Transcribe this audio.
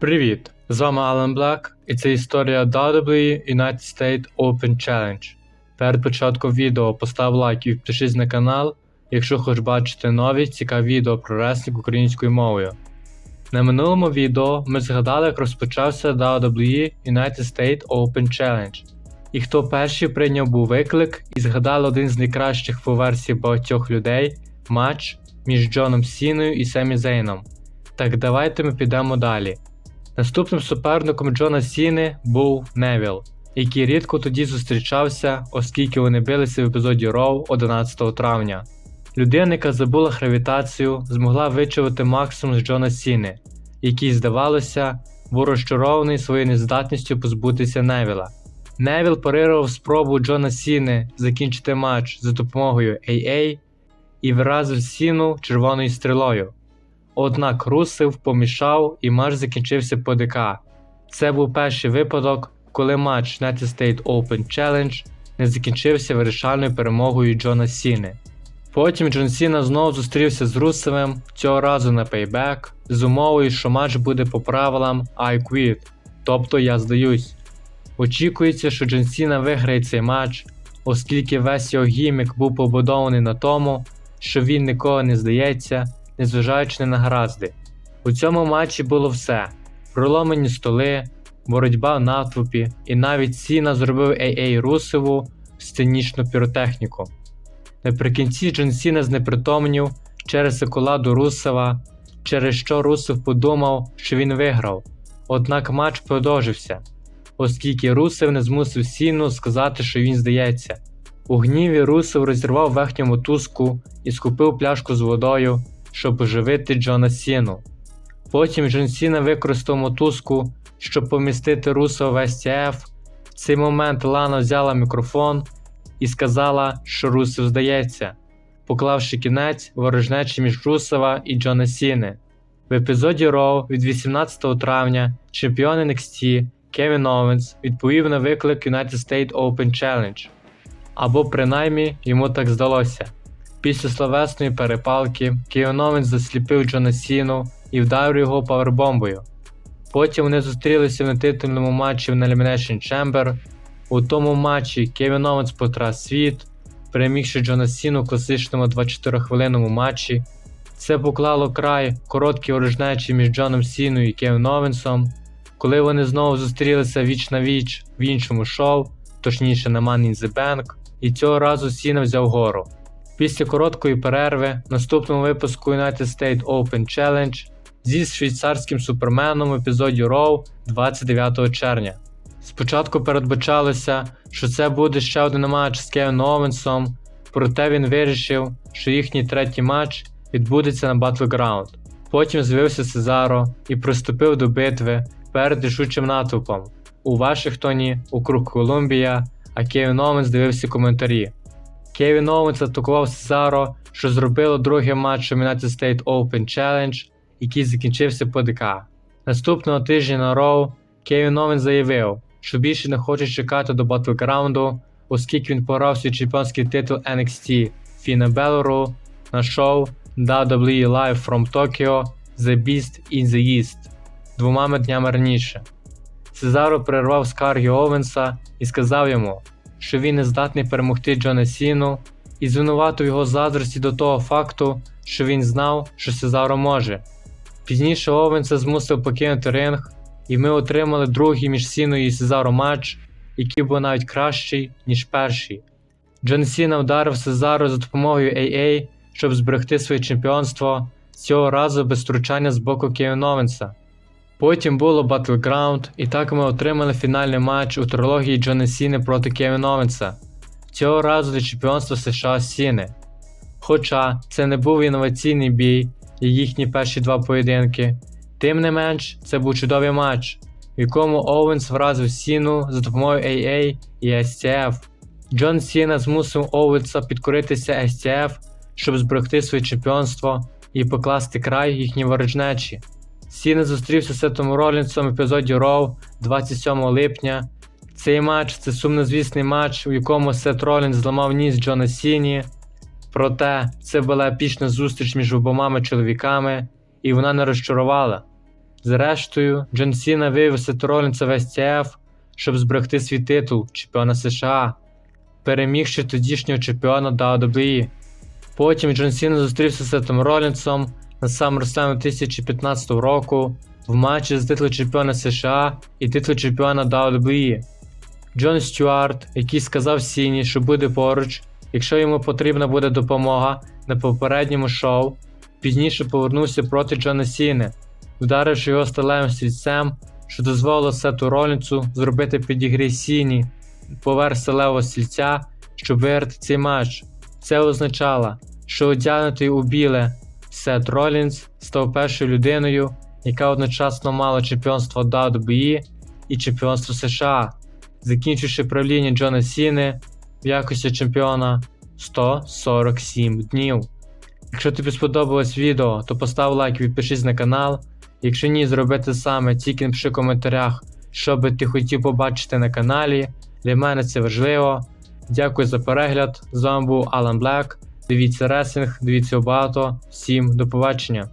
Привіт! З вами Алан Блек, і це історія WWE United States Open Challenge. Перед початком відео постав лайк і підпишись на канал, якщо хочеш бачити нові цікаві відео про реслінг українською мовою. На минулому відео ми згадали, як розпочався WWE United States Open Challenge. І хто перший прийняв був виклик і згадали один з найкращих по версії багатьох людей матч між Джоном Сіною і Семі Зейном. Так давайте ми підемо далі. Наступним суперником Джона Сіни був Невіл, який рідко тоді зустрічався, оскільки вони билися в епізоді Роу 11 травня. Людина, яка забула гравітацію, змогла вичувати максимум з Джона Сіни, який, здавалося, був розчарований своєю нездатністю позбутися Невіла. Невіл парирував спробу Джона Сіни закінчити матч за допомогою AA і вразив Сіну червоною стрілою. Однак Русев помішав і матч закінчився по ДК. Це був перший випадок, коли матч United States Open Challenge не закінчився вирішальною перемогою Джона Сіни. Потім Джон Сіна знову зустрівся з Русевим, цього разу на пейбек, з умовою, що матч буде по правилам I quit, тобто я здаюсь. Очікується, що Джон Сіна виграє цей матч, оскільки весь його гімік був побудований на тому, що він ніколи не здається, незважаючи на гаразди. У цьому матчі було все: проломані столи, боротьба в натовпі, і навіть Сіна зробив AA Русеву сценічну піротехніку. Наприкінці Джон Сіна знепритомнів через околаду Русева, через що Русев подумав, що він виграв. Однак матч продовжився, оскільки Русев не змусив Сіну сказати, що він здається. У гніві Русев розірвав верхню мотузку і скупив пляшку з водою, щоб оживити Джона Сіну. Потім Джон Сіна використав мотузку, щоб помістити Русева в СТФ. В цей момент Лана взяла мікрофон і сказала, що Русев здається, поклавши кінець ворожнечі між Русева і Джона Сіни. В епізоді Роу від 18 травня чемпіон NXT Кевін Оуенс відповів на виклик United States Open Challenge, або принаймні йому так здалося. Після словесної перепалки Оуенс засліпив Джона Сіну і вдарив його павербомбою. Потім вони зустрілися в нетитульному матчі на Elimination Chamber. У тому матчі Кевін Оуенс потрас світ, перемігши Джона Сіну в класичному 24-хвилинному матчі. Це поклало край короткій ворожнечі між Джоном Сіною і Кевін Овенсом, коли вони знову зустрілися віч на віч в іншому шоу, точніше на Money in the Bank, і цього разу Сіна взяв гору. Після короткої перерви в наступному випуску United States Open Challenge зі швейцарським суперменом в епізоді Raw 29 червня. Спочатку передбачалося, що це буде ще один матч з Кевіном Овенсом, проте він вирішив, що їхній третій матч відбудеться на Battleground. Потім з'явився Сезаро і приступив до битви перед рішучим натовпом у Вашингтоні, округ Колумбія, а Кевін Оуенс дивився коментарі. Кевін Оуенс атакував Сезаро, що зробило другим матчем United States Open Challenge, який закінчився по ДК. Наступного тижня на Роу Кевін Оуенс заявив, що більше не хоче чекати до Battleground, оскільки він пограв свій чемпіонський титул NXT Фіна Белору на шоу WWE Live from Tokyo The Beast in the East двома днями раніше. Сезаро перервав скарги Овенса і сказав йому, що він не здатний перемогти Джона Сіну, і звинуватив його заздрості до того факту, що він знав, що Сезаро може. Пізніше Овенса змусив покинути ринг, і ми отримали другий між Сіною і Сезаро матч, який був навіть кращий, ніж перший. Джон Сіна вдарив Сезаро за допомогою AA, щоб зберегти своє чемпіонство, цього разу без втручання з боку Кевін Овенса. Потім було Battleground, і так ми отримали фінальний матч у трилогії Джона Сіни проти Кевін Овенса, цього разу для чемпіонства США Сіни. Хоча це не був інноваційний бій і їхні перші два поєдинки, тим не менш це був чудовий матч, в якому Оуенс вразив Сіну за допомогою AA і STF. Джон Сіна змусив Оуенса підкоритися STF, щоб зберегти своє чемпіонство і покласти край їхній ворожнечі. Сіна зустрівся з Сетом Ролінсом в епізоді Роу 27 липня. Цей матч це сумнозвісний матч, у якому Сет Ролінс зламав ніс Джона Сіні. Проте це була епічна зустріч між обома чоловіками, і вона не розчарувала. Зрештою, Джон Сіна вивів Сета Ролінса в СТФ, щоб зберегти свій титул чемпіона США, перемігши тодішнього чемпіона WWE. Потім Джон Сіна зустрівся з Сетом Ролінсом на SummerSlam 2015 року в матчі за титул чемпіона США і титул чемпіона WWE. Джон Стюарт, який сказав Сіні, що буде поруч, якщо йому потрібна буде допомога на попередньому шоу, пізніше повернувся проти Джона Сіни, вдаривши його сталевим стільцем, що дозволило Сету Ролінсу зробити підігрій Сіні поверх сталевого стільця, щоб виграти цей матч. Це означало, що одягнутий у біле Сет Ролінс став першою людиною, яка одночасно мала чемпіонство WWE і чемпіонство США, закінчивши правління Джона Сіни в якості чемпіона 147 днів. Якщо тобі сподобалось відео, то постав лайк і підпишись на канал. Якщо ні, зроби те саме, тільки напиши в коментарях, що би ти хотів побачити на каналі. Для мене це важливо. Дякую за перегляд. З вами був Алан Блек. Дивіться ресинг, дивіться багато. Всім до побачення.